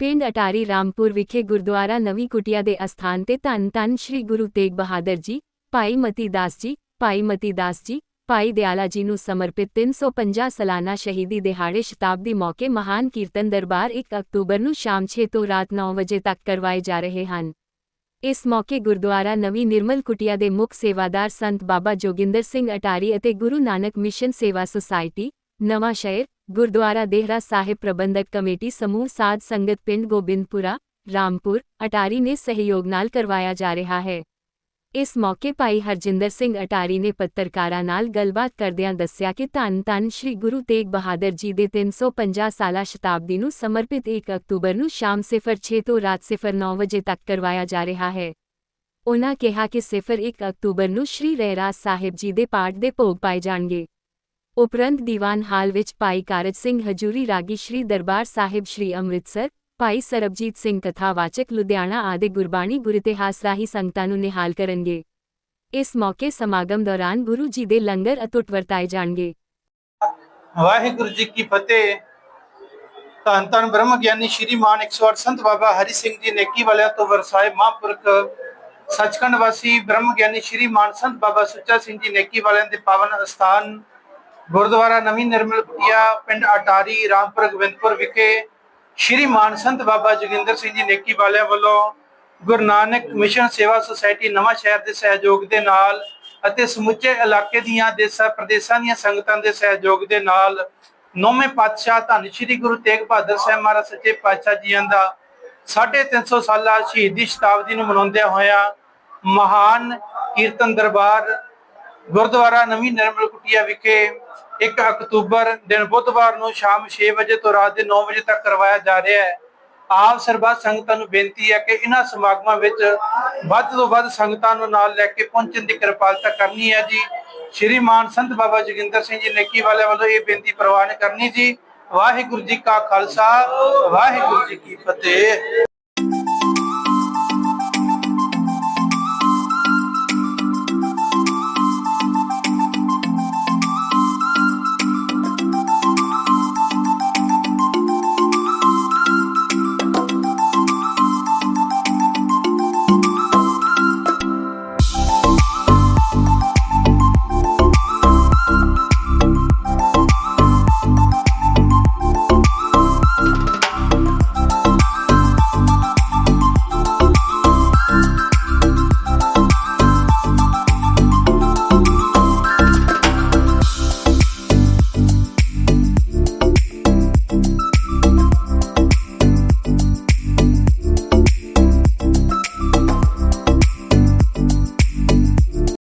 ਪਿੰਡ ਅਟਾਰੀ ਰਾਮਪੁਰ ਵਿਖੇ ਗੁਰਦੁਆਰਾ ਨਵੀਂ ਕੁਟਿਆ ਦੇ ਅਸਥਾਨ ਤੇ ਧੰਨ ਧੰਨ ਸ੍ਰੀ ਗੁਰੂ ਤੇਗ ਬਹਾਦਰ ਜੀ, ਭਾਈ ਮਤੀ ਦਾਸ ਜੀ, ਭਾਈ ਮਤੀ ਦਾਸ ਜੀ, ਭਾਈ ਦਿਆਲਾ ਜੀ ਨੂੰ ਸਮਰਪਿਤ 350 ਸਾਲਾਨਾ ਸ਼ਹੀਦੀ ਦਿਹਾੜੇ ਸ਼ਤਾਬਦੀ ਮੌਕੇ ਮਹਾਨ ਕੀਰਤਨ ਦਰਬਾਰ 1 ਅਕਤੂਬਰ ਨੂੰ ਸ਼ਾਮ 6 ਤੋਂ ਰਾਤ 9 ਵਜੇ ਤੱਕ ਕਰਵਾਏ ਜਾ ਰਹੇ ਹਨ। ਇਸ ਮੌਕੇ ਗੁਰਦੁਆਰਾ ਨਵੀਂ ਨਿਰਮਲ ਕੁਟਿਆ ਦੇ ਮੁੱਖ ਸੇਵਾਦਾਰ ਸੰਤ ਬਾਬਾ ਜੋਗਿੰਦਰ ਸਿੰਘ ਅਟਾਰੀ ਅਤੇ Guru Nanak mission Seva society, Nawanshahr Gurdwara Dehra ਸਾਹਿਬ ਪ੍ਰਬੰਧਕ ਕਮੇਟੀ ਸਮੂਹ ਸਾਧ ਸੰਗਤ ਪਿੰਡ ਗੋਬਿੰਦਪੁਰਾ ਰਾਮਪੁਰ ਅਟਾਰੀ ਨੇ ਸਹਿਯੋਗ ਨਾਲ ਕਰਵਾਇਆ ਜਾ ਰਿਹਾ ਹੈ ਇਸ ਮੌਕੇ ਭਾਈ ਹਰਜਿੰਦਰ ਸਿੰਘ ਅਟਾਰੀ ਨੇ ਪੱਤਰਕਾਰਾਂ ਨਾਲ ਗੱਲਬਾਤ ਕਰਦਿਆਂ ਦੱਸਿਆ ਕਿ ਧੰਨ ਧੰਨ ਸ੍ਰੀ ਗੁਰੂ ਤੇਗ ਬਹਾਦਰ ਜੀ ਦੇ 350 ਸਾਲਾ ਸ਼ਤਾਬਦੀ ਨੂੰ ਸਮਰਪਿਤ 1 ਅਕਤੂਬਰ ਨੂੰ ਸ਼ਾਮ 06 ਤੋਂ ਰਾਤ 09 ਵਜੇ ਤੱਕ ਕਰਵਾਇਆ ਜਾ ਰਿਹਾ ਹੈ ਉਨ੍ਹਾਂ ਕਿਹਾ ਕਿ 01 ਅਕਤੂਬਰ ਨੂੰ ਸ੍ਰੀ ਰਹਿਰਾਸ ਸਾਹਿਬ ਜੀ ਦੇ ਪਾਠ ਦੇ ਭੋਗ ਪਾਏ ਜਾਣਗੇ ਉਪਰੰਤ ਦੀਵਾਨ ਹਾਲ ਵਿੱਚ ਭਾਈ ਕਾਰਜ ਸਿੰਘ ਹਜੂਰੀ ਰਾਗੀ ਸ਼੍ਰੀ ਦਰਬਾਰ ਸਾਹਿਬ ਸ਼੍ਰੀ ਅੰਮ੍ਰਿਤਸਰ, ਭਾਈ ਸਰਬਜੀਤ ਸਿੰਘ ਕਥਾਵਾਚਕ ਲੁਧਿਆਣਾ ਆਦਿ ਗੁਰਬਾਣੀ ਗੁਰਇਤਿਹਾਸ ਰਾਹੀਂ ਸੰਗਤਾਂ ਨੂੰ ਨਿਹਾਲ ਕਰਨਗੇ। ਇਸ ਮੌਕੇ ਸਮਾਗਮ ਦੌਰਾਨ ਗੁਰੂ ਜੀ ਦੇ ਲੰਗਰ ਅਤੁੱਟ ਵਰਤਾਏ ਜਾਣਗੇ। ਵਾਹਿਗੁਰੂ ਜੀ ਕੀ ਫਤਿਹ। ਧੰਨ ਧੰਨ ਬ੍ਰਹਮ ਗਿਆਨੀ ਸ਼੍ਰੀ ਮਾਨ 108 ਸੰਤ ਬਾਬਾ ਹਰੀ ਸਿੰਘ ਜੀ ਨੇਕੀ ਵਾਲਿਆਂ ਤੋਂ ਵਰਸਾਏ ਮਹਾਂਪੁਰਖ ਸੱਚਖੰਡ ਵਾਸੀ ਬ੍ਰਹਮ ਗਿਆਨੀ ਸ਼੍ਰੀ ਮਾਨ ਸੰਤ ਬਾਬਾ ਸੁੱਚਾ ਸਿੰਘ ਜੀ ਨੇਕੀ ਵਾਲਿਆਂ ਦੇ ਪਾਵਨ ਅਸਥਾਨ ਗੁਰਦੁਆਰਾ ਨਵੀਂ ਨਿਰਮਲ ਕੁਟਿਆ ਪਿੰਡ ਅਟਾਰੀ, ਰਾਮਪੁਰ, ਗੋਬਿੰਦਪੁਰ ਵਿਖੇ ਸ਼੍ਰੀ ਮਾਨ ਸੰਤ ਬਾਬਾ ਜੋਗਿੰਦਰ ਸਿੰਘ ਜੀ ਨੇਕੀ ਵਾਲਿਆਂ ਵੱਲੋਂ Guru Nanak mission Seva society Nawanshahr ਦੇ ਸਹਿਯੋਗ ਦੇ ਨਾਲ ਅਤੇ ਸਮੁੱਚੇ ਇਲਾਕੇ ਦੀਆਂ ਦੇਸ਼ਾਂ ਪ੍ਰਦੇਸ਼ਾਂ ਦੀਆਂ ਸੰਗਤਾਂ ਦੇ ਸਹਿਯੋਗ ਦੇ ਨਾਲ ਨੌਵੇਂ ਪਾਤਸ਼ਾਹ ਧੰਨ ਸ਼੍ਰੀ ਗੁਰੂ ਤੇਗ ਬਹਾਦਰ ਸਾਹਿਬ ਮਹਾਰਾਜ ਸੱਚੇ ਪਾਤਸ਼ਾਹ ਜੀਆਂ ਦਾ 350 ਸਾਲਾ ਸ਼ਹੀਦੀ ਸ਼ਤਾਬਦੀ ਨੂੰ ਮਨਾਉਂਦਿਆਂ ਹੋਇਆ ਮਹਾਨ ਕੀਰਤਨ ਦਰਬਾਰ ਗੁਰਦੁਆਰਾ ਨਵੀਂ ਨਿਰਮਲ ਕੁਟਿਆ ਵਿਖੇ 1 ਅਕਤੂਬਰ ਦਿਨ ਬੁੱਧਵਾਰ ਨੂੰ ਸ਼ਾਮ 6 ਵਜੇ ਤੋਂ ਰਾਤ ਦੇ 9 ਵਜੇ ਤੱਕ ਕਰਵਾਇਆ ਜਾ ਰਿਹਾ ਹੈ। ਆਪ ਸਰਬੱਤ ਸੰਗਤਾਂ ਨੂੰ ਬੇਨਤੀ ਹੈ ਕਿ ਇਹਨਾਂ ਸਮਾਗਮਾਂ ਵਿੱਚ ਵੱਧ ਤੋਂ ਵੱਧ ਸੰਗਤਾਂ ਨੂੰ ਨਾਲ ਲੈ ਕੇ ਪਹੁੰਚਣ ਦੀ ਕਿਰਪਾਲਤਾ ਕਰਨੀ ਹੈ ਜੀ। ਸ਼੍ਰੀ ਮਾਨ ਸੰਤ ਬਾਬਾ ਜੋਗਿੰਦਰ ਸਿੰਘ ਜੀ ਨੇਕੀ ਵਾਲਿਆਂ ਵੱਲੋਂ ਇਹ ਬੇਨਤੀ ਪ੍ਰਵਾਨ ਕਰਨੀ ਜੀ। ਵਾਹਿਗੁਰੂ ਜੀ ਕਾ ਖਾਲਸਾ, ਵਾਹਿਗੁਰੂ ਜੀ ਕੀ ਫਤਿਹ।